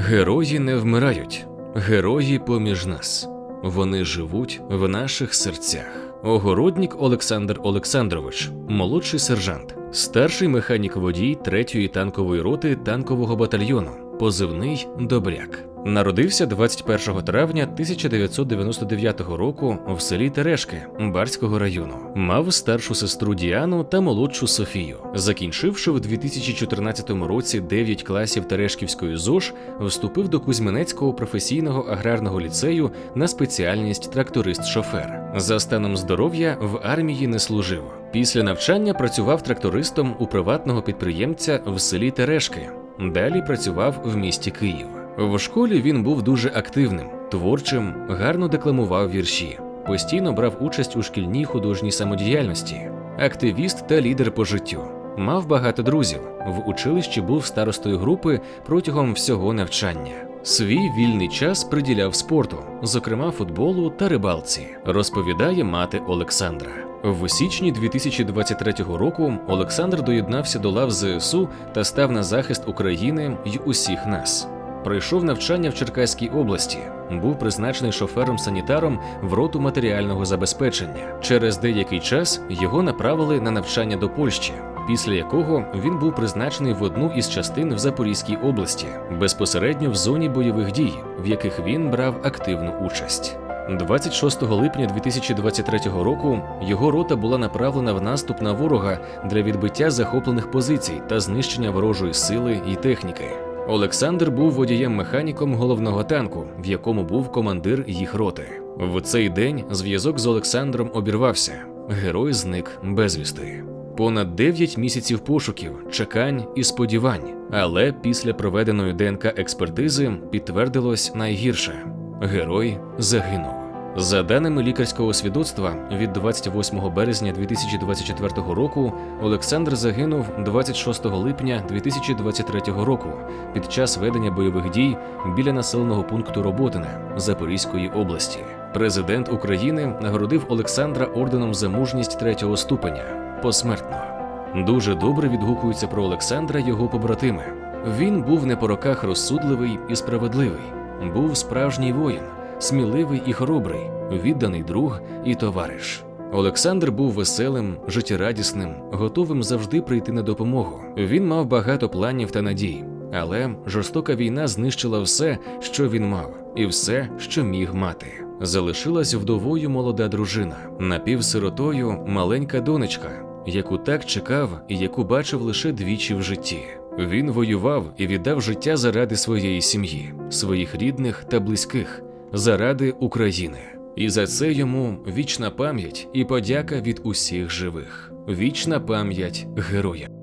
Герої не вмирають, герої поміж нас. Вони живуть в наших серцях. Огородник Олександр Олександрович, молодший сержант, старший механік водій 3-ї танкової роти танкового батальйону, позивний Добряк. Народився 21 травня 1999 року в селі Терешки Барського району. Мав старшу сестру Діану та молодшу Софію. Закінчивши в 2014 році 9 класів Терешківської ЗОЖ, вступив до Кузьминецького професійного аграрного ліцею на спеціальність тракторист-шофер. За станом здоров'я в армії не служив. Після навчання працював трактористом у приватного підприємця в селі Терешки. Далі працював в місті Київ. В школі він був дуже активним, творчим, гарно декламував вірші, постійно брав участь у шкільній художній самодіяльності, активіст та лідер по життю. Мав багато друзів. В училищі був старостою групи протягом всього навчання. Свій вільний час приділяв спорту, зокрема футболу та рибалці, розповідає мати Олександра. В січні 2023 року Олександр доєднався до лав ЗСУ та став на захист України й усіх нас. Пройшов навчання в Черкаській області, був призначений шофером-санітаром в роту матеріального забезпечення. Через деякий час його направили на навчання до Польщі, після якого він був призначений в одну із частин в Запорізькій області, безпосередньо в зоні бойових дій, в яких він брав активну участь. 26 липня 2023 року його рота була направлена в наступ на ворога для відбиття захоплених позицій та знищення ворожої сили і техніки. Олександр був водієм-механіком головного танку, в якому був командир їх роти. В цей день зв'язок з Олександром обірвався. Герой зник безвісти. Понад 9 місяців пошуків, чекань і сподівань. Але після проведеної ДНК експертизи підтвердилось найгірше: герой загинув. За даними лікарського свідоцтва, від 28 березня 2024 року Олександр загинув 26 липня 2023 року під час ведення бойових дій біля населеного пункту Роботине Запорізької області. Президент України нагородив Олександра орденом за мужність третього ступеня посмертно. Дуже добре відгукуються про Олександра його побратими. Він був не по роках розсудливий і справедливий, був справжній воїн сміливий і хоробрий, відданий друг і товариш. Олександр був веселим, життєрадісним, готовим завжди прийти на допомогу. Він мав багато планів та надій, але жорстока війна знищила все, що він мав, і все, що міг мати. Залишилась вдовою молода дружина, напівсиротою маленька донечка, яку так чекав і яку бачив лише двічі в житті. Він воював і віддав життя заради своєї сім'ї, своїх рідних та близьких заради України. І за це йому вічна пам'ять і подяка від усіх живих. Вічна пам'ять героя.